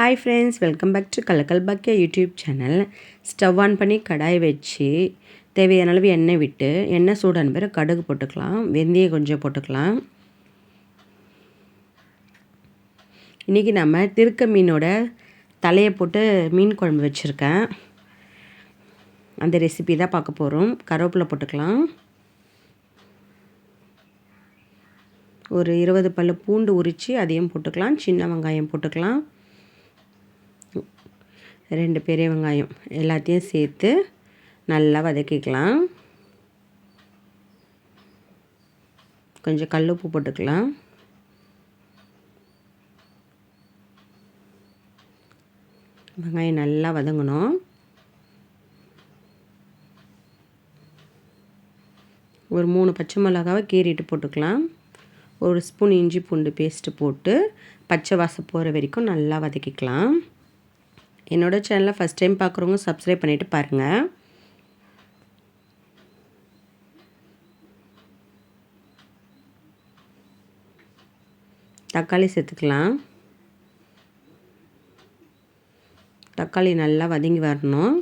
Hi friends welcome back to Kalakkal Baakiya YouTube channel stove on பண்ணி கடாய் வச்சு தேவையான அளவு எண்ணெய் விட்டு எண்ணெய் சூடான பிறகு கடுகு போட்டுக்கலாம் வெந்தயம் கொஞ்சம் போட்டுக்கலாம் இன்றைக்கி நம்ம திருக்க மீனோட தலையை போட்டு மீன் குழம்பு வச்சுருக்கேன் அந்த ரெசிபி தான் பார்க்க போகிறோம் கருவேப்பிலை போட்டுக்கலாம் ஒரு இருபது பல்லு பூண்டு உரித்து அதையும் போட்டுக்கலாம் சின்ன வெங்காயம் போட்டுக்கலாம் ரெண்டு பெரிய வெங்காயம் எல்லாத்தையும் சேர்த்து நல்லா வதக்கிக்கலாம். கொஞ்சம் கல் உப்பு போட்டுக்கலாம். வெங்காயம் நல்லா வதங்கணும். ஒரு மூணு பச்சை மிளகாவை கீறிட்டு போட்டுக்கலாம். ஒரு ஸ்பூன் இஞ்சி பூண்டு பேஸ்ட்டு போட்டு பச்சை வாசம் போகிற வரைக்கும் நல்லா வதக்கிக்கலாம். என்னோடய சேனலை ஃபஸ்ட் டைம் பார்க்குறவங்க சப்ஸ்கிரைப் பண்ணிவிட்டு பாருங்கள் தக்காளி சேர்த்துக்கலாம். தக்காளி நல்லா வதங்கி வரணும்.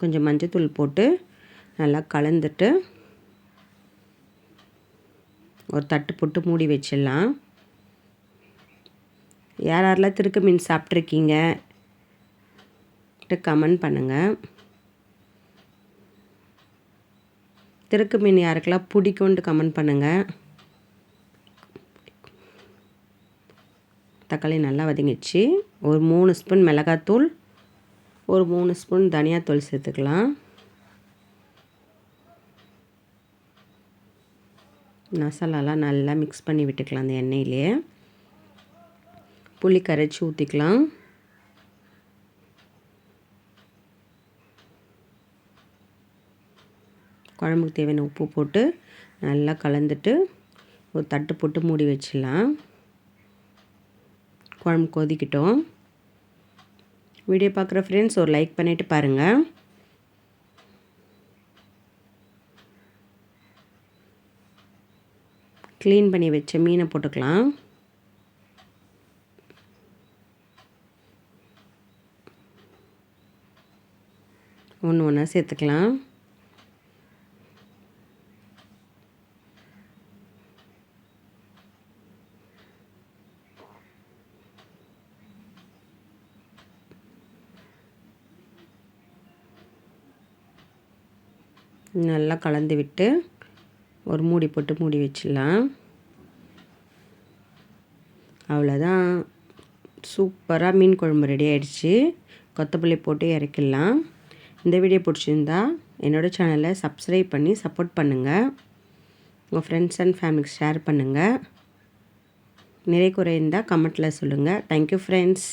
கொஞ்சம் மஞ்சத்தூள் போட்டு நல்லா கலந்துட்டு ஒரு தட்டு போட்டு மூடி வச்சிடலாம். யார் யாரெல்லாம் திருக்கு மீன் சாப்பிட்ருக்கீங்க? கமெண்ட் பண்ணுங்கள் திருக்கு மீன் யாருக்கெல்லாம் பிடிக்கும்ட்டு கமெண்ட் பண்ணுங்கள் தக்காளி நல்லா வதங்கிடுச்சு. ஒரு மூணு ஸ்பூன் மிளகாத்தூள் ஒரு மூணு ஸ்பூன் தனியாத்தூள் சேர்த்துக்கலாம். மசாலாலாம் நல்லா மிக்ஸ் பண்ணி விட்டுக்கலாம் அந்த எண்ணெயிலே. புளி கரைச்சி ஊற்றிக்கலாம் குழம்புக்கு தேவையான உப்பு போட்டு நல்லா கலந்துட்டு ஒரு தட்டு போட்டு மூடி வச்சிடலாம். குழம்பு கொதிக்கிட்டோம். வீடியோ பார்க்குற ஃப்ரெண்ட்ஸ் ஒரு லைக் பண்ணிவிட்டு பாருங்கள் க்ளீன் பண்ணி வச்ச மீனை போட்டுக்கலாம். ஒன்று ஒன்றா சேர்த்துக்கலாம். நல்லா கலந்து விட்டு ஒரு மூடி போட்டு மூடி வச்சிடலாம். அவ்வளோதான். சூப்பராக மீன் குழம்பு ரெடி ஆகிடுச்சி கொத்தமல்லி போட்டு இறக்கிடலாம். இந்த வீடியோ பிடிச்சிருந்தா என்னோடய சேனலை சப்ஸ்கிரைப் பண்ணி சப்போர்ட் பண்ணுங்கள் உங்கள் ஃப்ரெண்ட்ஸ் அண்ட் ஃபேமிலிக்கு ஷேர் பண்ணுங்கள் நிறை குறை இருந்தால் கமெண்ட்டில் சொல்லுங்கள் தேங்க்யூ ஃப்ரெண்ட்ஸ்